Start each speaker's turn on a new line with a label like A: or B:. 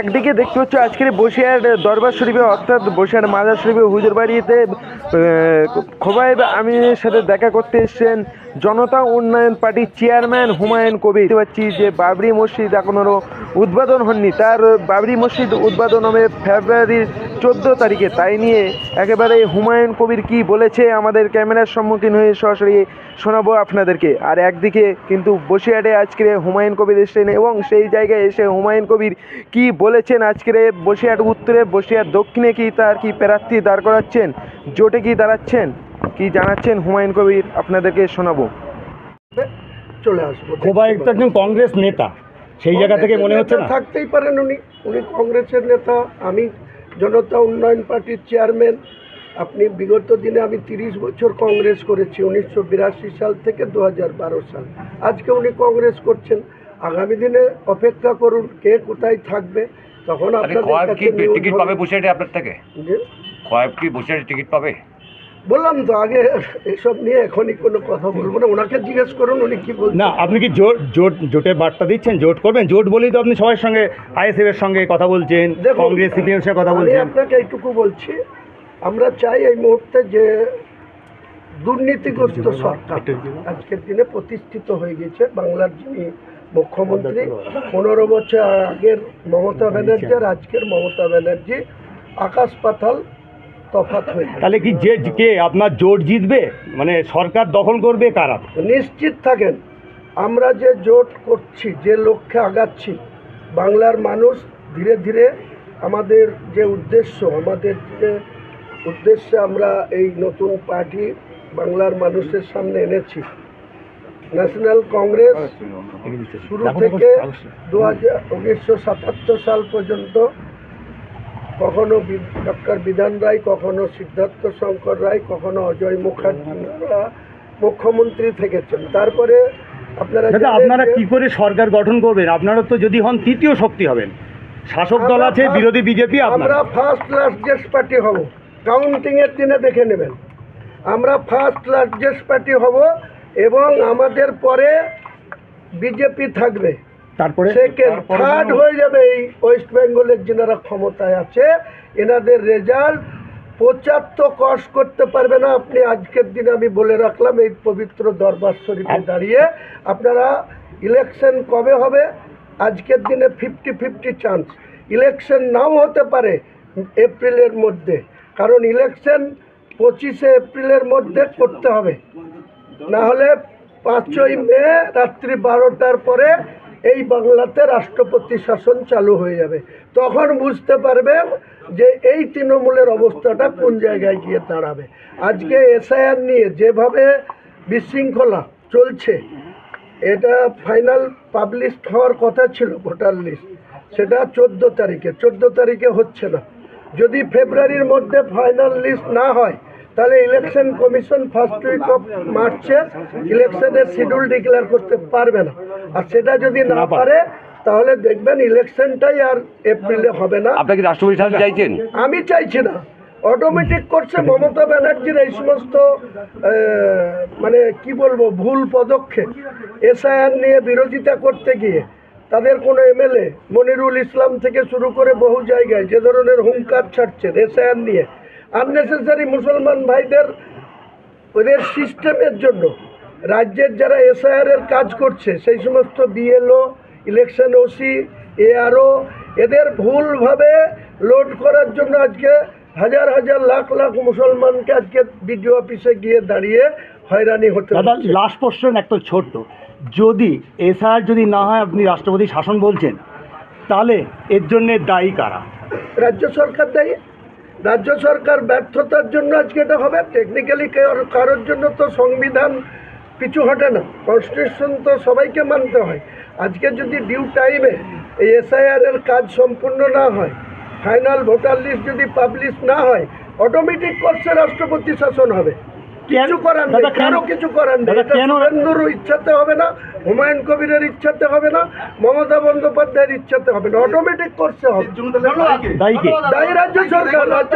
A: একদিকে দেখতে হচ্ছে আজকের বসিয়ার দরবার শরীফে, অর্থাৎ বসিয়ার মাজার শরীফে হুজুর বাড়িতে খোবাইব আমিনের সাথে দেখা করতে এসছেন জনতা উন্নয়ন পার্টির চেয়ারম্যান হুমায়ুন কবির। দেখতে পাচ্ছি যে বাবরি মসজিদ এখনও উদ্বোধন হননি। তার বাবরি মসজিদ উদ্বোধন হবে ফেব্রুয়ারির চোদ্দ তারিখে। তাই নিয়ে একেবারে হুমায়ুন কবির কি বলেছে আমাদের ক্যামেরার সম্মুখীন হয়ে সরাসরি শোনাবো আপনাদেরকে। আর একদিকে কিন্তু বসিরহাটে আজকে হুমায়ুন কবির এসেছেন এবং সেই জায়গায় এসে হুমায়ুন কবির কি বলেছেন আজকের বসিরহাট উত্তরে? বসিরহাট দক্ষিণে কি তার কি প্রার্থী দাঁড় করাচ্ছেন? জোটে কি দাঁড়াচ্ছেন? কি জানাচ্ছেন হুমায়ুন কবির? আপনাদেরকে শোনাবো।
B: চলে আসব।
C: একজন কংগ্রেস নেতা। সেই জায়গা থেকে মনে হচ্ছে
B: থাকতেই পারেন উনি। উনি কংগ্রেসের নেতা আমি জনতা উন্নয়ন পার্টির চেয়ারম্যান আপনি বিগত দিনে আমি তিরিশ বছর কংগ্রেস করেছি উনিশশো বিরাশি সাল থেকে দু হাজার বারো সাল। আজকে উনি কংগ্রেস করছেন। আগামী দিনে অপেক্ষা করুন কে কোথায় থাকবে তখন
D: আপনার কি টিকিট পাবে বসিরহাটে আপনার থেকে?
B: যে,
D: খোয়াব কি বসিরহাটে টিকিট পাবে?
B: বললাম তো আগে এসব নিয়ে এখনই কোনো কথা বলব না। ওনাকে জিজ্ঞেস করুন উনি কি বলছেন।
C: না আপনি কি জোট জোট জোটের বার্তা দিচ্ছেন? জোট করবেন? জোট বলেই তো আপনি সবার সঙ্গে আইএসএফ এর সঙ্গে কথা বলছেন কংগ্রেস সিপিএম এর সঙ্গে কথা বলছেন।
B: আপনাকে এইটুকু বলছি আমরা চাই এই মুহূর্তে যে দুর্নীতিগ্রস্ত সরকার আজকের দিনে প্রতিষ্ঠিত হয়ে গেছে। বাংলার যিনি মুখ্যমন্ত্রী পনেরো বছর আগের মমতা ব্যানার্জি আর আজকের মমতা ব্যানার্জি আকাশ পাতাল তফাৎ হয়ে
C: তাহলে কি যে কে আপনার জোট জিতবে? মানে সরকার দখল করবে কারা?
B: নিশ্চিত থাকেন আমরা যে জোট করছি যে লক্ষ্যে আগাচ্ছি বাংলার মানুষ ধীরে ধীরে আমাদের যে উদ্দেশ্য আমাদের যে উদ্দেশ্যে আমরা এই নতুন পার্টি বাংলার মানুষের সামনে এনেছি। ন্যাশনাল কংগ্রেস শুরু থেকে দু হাজার উনিশশো সাতাত্তর সাল পর্যন্ত কখনো ডক্টর বিধান রায় কখনো সিদ্ধার্থ শঙ্কর রায় কখনো অজয় মুখার্জিরা মুখ্যমন্ত্রী থেকেছেন। তারপরে আপনারা
C: আপনারা কি করে সরকার গঠন করবেন? আপনারা তো যদি হন তৃতীয় শক্তি হবেন। শাসক দল আছে বিরোধী বিজেপি
B: আমরা ফার্স্ট লার্জেস্ট পার্টি হব। কাউন্টিং এর দিনে দেখে নেবেন। আমরা ফার্স্ট লার্জেস্ট পার্টি হব এবং আমাদের পরে বিজেপি থাকবে।
C: তারপরে
B: সেকেন্ড থার্ড হয়ে যাবে এই ওয়েস্ট বেঙ্গলের যেনারা ক্ষমতায় আছে এনাদের রেজাল্ট পঁচাত্তর কষ করতে পারবে না। আপনি আজকের দিনে আমি বলে রাখলাম এই পবিত্র দরবার শরীফে দাঁড়িয়ে আপনারা ইলেকশন কবে হবে? আজকের দিনে ফিফটি ফিফটি চান্স। ইলেকশন নাও হতে পারে এপ্রিলের মধ্যে কারণ ইলেকশন পঁচিশে এপ্রিলের মধ্যে করতে হবে। না হলে পাঁচই মে রাত্রি বারোটার পরে এই বাংলাতে রাষ্ট্রপতি শাসন চালু হয়ে যাবে। তখন বুঝতে পারবেন যে এই তৃণমূলের অবস্থাটা কোন জায়গায় গিয়ে দাঁড়াবে। আজকে এসআইআর নিয়ে যেভাবে বিশৃঙ্খলা চলছে, এটা ফাইনাল পাবলিশ হওয়ার কথা ছিল ভোটার লিস্ট। সেটা চোদ্দ তারিখে চোদ্দ তারিখে হচ্ছে না। যদি ফেব্রুয়ারির মধ্যে ফাইনাল লিস্ট না হয় তাহলে election commission first week of মার্চে ইলেকশনের শিডিউল ডিক্লেয়ার করতে পারবে না। আর সেটা যদি না পারে। তাহলে দেখবেন ইলেকশনটাই আর এপ্রিলে হবে না।
D: আপনি কি রাষ্ট্রপতি শাসন চাইছেন?
B: আমি চাইছি না। অটোমেটিক করছে মমতা ব্যানার্জির এই সমস্ত মানে কি বলব ভুল পদক্ষেপ। এসআইআর নিয়ে বিরোধিতা করতে গিয়ে তাদের কোনো এমএলএ মনিরুল ইসলাম থেকে শুরু করে বহু জায়গায় যে ধরনের হুঙ্কার ছাড়ছেন এসআইআর নিয়ে আননেসেসারি মুসলমান ভাইদের ওদের সিস্টেমের জন্য। রাজ্যের যারা এসআইআর এর কাজ করছে সেই সমস্ত বিএলও ইলেকশন ওসি এআরও এদের ভুলভাবে লোড করার জন্য আজকে হাজার হাজার লাখ লাখ মুসলমানকে আজকে বিডিও অফিসে গিয়ে দাঁড়িয়ে হয়রানি হতে
C: দাদা। লাস্ট কোশ্চেন একটা ছোট্ট। যদি এসআর যদি না হয় আপনি রাষ্ট্রপতি শাসন বলছেন তাহলে এর জন্য দায়ী কারা?
B: রাজ্য সরকার দায়ী। রাজ্য সরকার ব্যর্থতার জন্য আজকে এটা হবে। টেকনিক্যালি কারোর জন্য তো সংবিধান পিছু হটে না। কনস্টিটিউশন তো সবাইকে মানতে হয়। আজকে যদি ডিউ টাইমে এই এসআইআর এর কাজ সম্পূর্ণ না হয় ফাইনাল ভোটার লিস্ট যদি পাবলিশ না হয় অটোমেটিক কোর্সে রাষ্ট্রপতি শাসন হবে। কিছু করার নেই?
C: কেন-
B: কারও কিছু
C: কেন-
B: শুভেন্দুর ইচ্ছাতে হবে না হুমায়ুন কবিরের ইচ্ছাতে হবে না মমতা বন্দ্যোপাধ্যায়ের ইচ্ছাতে হবে না। অটোমেটিক করতে হবে।
C: দায়ী
B: রাজ্য সরকার রাজ্য